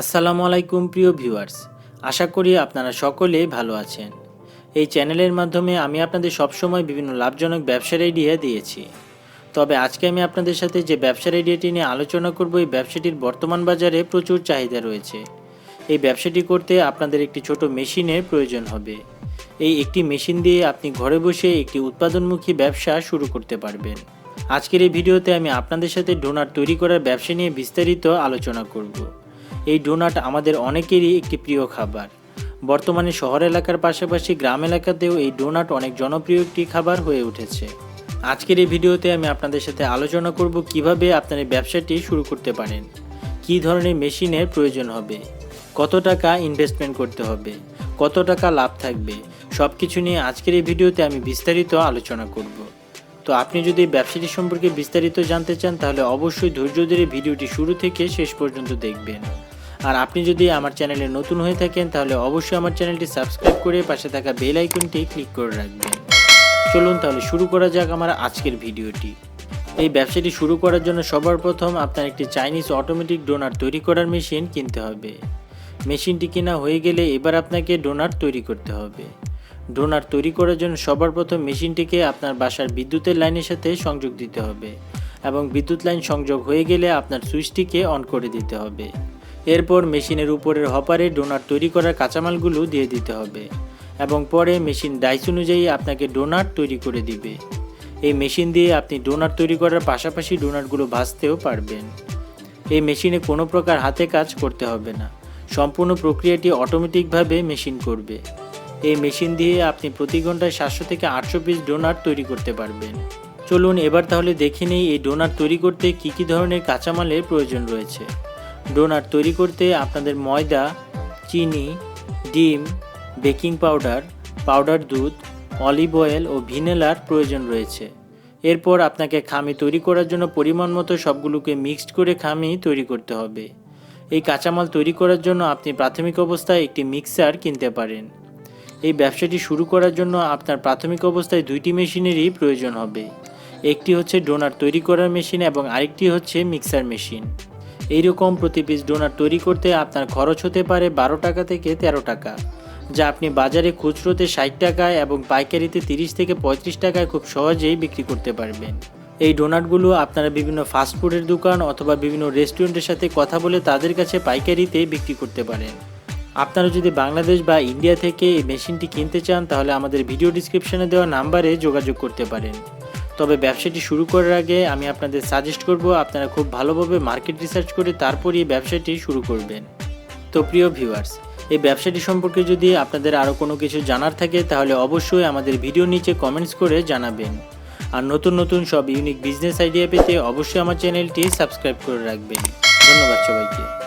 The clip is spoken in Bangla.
আসসালামু আলাইকুম প্রিয় ভিউয়ার্স। আশা করি আপনারা সকলে ভালো আছেন। এই চ্যানেলের মাধ্যমে আমি আপনাদের সবসময় বিভিন্ন লাভজনক ব্যবসার আইডিয়া দিয়েছি। তবে আজকে আমি আপনাদের সাথে যে ব্যবসার আইডিয়াটি নিয়ে আলোচনা করব, এই ব্যবসাটির বর্তমান বাজারে প্রচুর চাহিদা রয়েছে। এই ব্যবসাটি করতে আপনাদের একটি ছোট মেশিনের প্রয়োজন হবে। এই একটি মেশিন দিয়ে আপনি ঘরে বসে একটি উৎপাদনমুখী ব্যবসা শুরু করতে পারবেন। আজকের এই ভিডিওতে আমি আপনাদের সাথে ডোনার তৈরি করার ব্যবসা নিয়ে বিস্তারিত আলোচনা করব। এই ডোনাট আমাদের অনেকেরই একটি প্রিয় খাবার। বর্তমানে শহর এলাকার পাশাপাশি গ্রাম এলাকাতেও এই ডোনাট অনেক জনপ্রিয় একটি খাবার হয়ে উঠেছে। আজকের এই ভিডিওতে আমি আপনাদের সাথে আলোচনা করব কীভাবে আপনার এই ব্যবসাটি শুরু করতে পারেন। কী ধরনের মেশিনের প্রয়োজন হবে? কত টাকা ইনভেস্টমেন্ট করতে হবে? কত টাকা লাভ থাকবে? সব কিছু নিয়ে আজকের এই ভিডিওতে আমি বিস্তারিত আলোচনা করব। তো আপনি যদি ব্যবসাটি সম্পর্কে বিস্তারিত জানতে চান তাহলে অবশ্যই ধৈর্য ধরে ভিডিওটি শুরু থেকে শেষ পর্যন্ত দেখবেন। আর আপনি যদি আমার চ্যানেলে নতুন হয়ে থাকেন, তাহলে অবশ্যই আমার চ্যানেলটি সাবস্ক্রাইব করে পাশে থাকা বেল আইকনটি ক্লিক করে রাখবেন। চলুন তাহলে শুরু করা যাক আমার আজকের ভিডিওটি। এই ব্যবসাটি শুরু করার জন্য সবার প্রথম আপনার একটি চাইনিজ অটোমেটিক ডোনার তৈরি করার মেশিন কিনতে হবে। মেশিনটি কেনা হয়ে গেলে এবার আপনাকে ডোনার তৈরি করতে হবে। ডোনার তৈরি করার জন্য সবার প্রথম মেশিনটিকে আপনার বাসার বিদ্যুতের লাইনের সাথে সংযোগ দিতে হবে এবং বিদ্যুৎ লাইন সংযোগ হয়ে গেলে আপনার সুইচটিকে অন করে দিতে হবে। এরপর মেশিনের উপরের হপারে ডোনার তৈরি করার কাঁচামালগুলো দিয়ে দিতে হবে এবং পরে মেশিন ডাইস অনুযায়ী আপনাকে ডোনাট তৈরি করে দিবে। এই মেশিন দিয়ে আপনি ডোনাট তৈরি করার পাশাপাশি ডোনাটগুলো ভাজতেও পারবেন। এই মেশিনে কোনো প্রকার হাতে কাজ করতে হবে না। সম্পূর্ণ প্রক্রিয়াটি অটোমেটিকভাবে মেশিন করবে। এই মেশিন দিয়ে আপনি প্রতি ঘন্টায় সাতশো থেকে আটশো পিস ডোনাট তৈরি করতে পারবেন। চলুন এবার তাহলে দেখে নেই এই ডোনাট তৈরি করতে কী কী ধরনের কাঁচামালের প্রয়োজন রয়েছে। ডোনাট তৈরি করতে আপনাদের ময়দা, চিনি, ডিম, বেকিং পাউডার পাউডার দুধ, অলিভ অয়েল ও ভিনেলার প্রয়োজন রয়েছে। এরপর আপনাকে খামি তৈরি করার জন্য পরিমাণ মতো সবগুলোকে মিক্সড করে খামি তৈরি করতে হবে। এই কাঁচামাল তৈরি করার জন্য আপনি প্রাথমিক অবস্থায় একটি মিক্সার কিনতে পারেন। এই ব্যবসাটি শুরু করার জন্য আপনার প্রাথমিক অবস্থায় দুইটি মেশিনেরই প্রয়োজন হবে। একটি হচ্ছে ডোনার তৈরি করার মেশিন এবং আরেকটি হচ্ছে মিক্সার মেশিন। এইরকম প্রতি পিস ডোনার তৈরি করতে আপনার খরচ হতে পারে বারো টাকা থেকে তেরো টাকা, যা আপনি বাজারে খুচরোতে ষাট টাকায় এবং পাইকারিতে তিরিশ থেকে পঁয়ত্রিশ টাকায় খুব সহজেই বিক্রি করতে পারবেন। এই ডোনাটগুলো আপনারা বিভিন্ন ফাস্টফুডের দোকান অথবা বিভিন্ন রেস্টুরেন্টের সাথে কথা বলে তাদের কাছে পাইকারিতে বিক্রি করতে পারেন। আপনারা যদি বাংলাদেশ বা ইন্ডিয়া থেকে এই মেশিনটি কিনতে চান, তাহলে আমাদের ভিডিও ডিসক্রিপশনে দেওয়া নাম্বারে যোগাযোগ করতে পারেন। তবে ব্যবসাটি শুরু করার আগে আমি আপনাদের সাজেস্ট করব আপনারা খুব ভালোভাবে মার্কেট রিসার্চ করে তারপরই এই ব্যবসাটি শুরু করবেন। তো প্রিয় ভিউয়ার্স এই ব্যবসাটি সম্পর্কে যদি আপনাদের আরও কোনো কিছু জানার থাকে, তাহলে অবশ্যই আমাদের ভিডিও নিচে কমেন্টস করে জানাবেন। আর নতুন নতুন সব ইউনিক বিজনেস আইডিয়া পেতে অবশ্যই আমার চ্যানেলটি সাবস্ক্রাইব করে রাখবেন। ধন্যবাদ সবাইকে।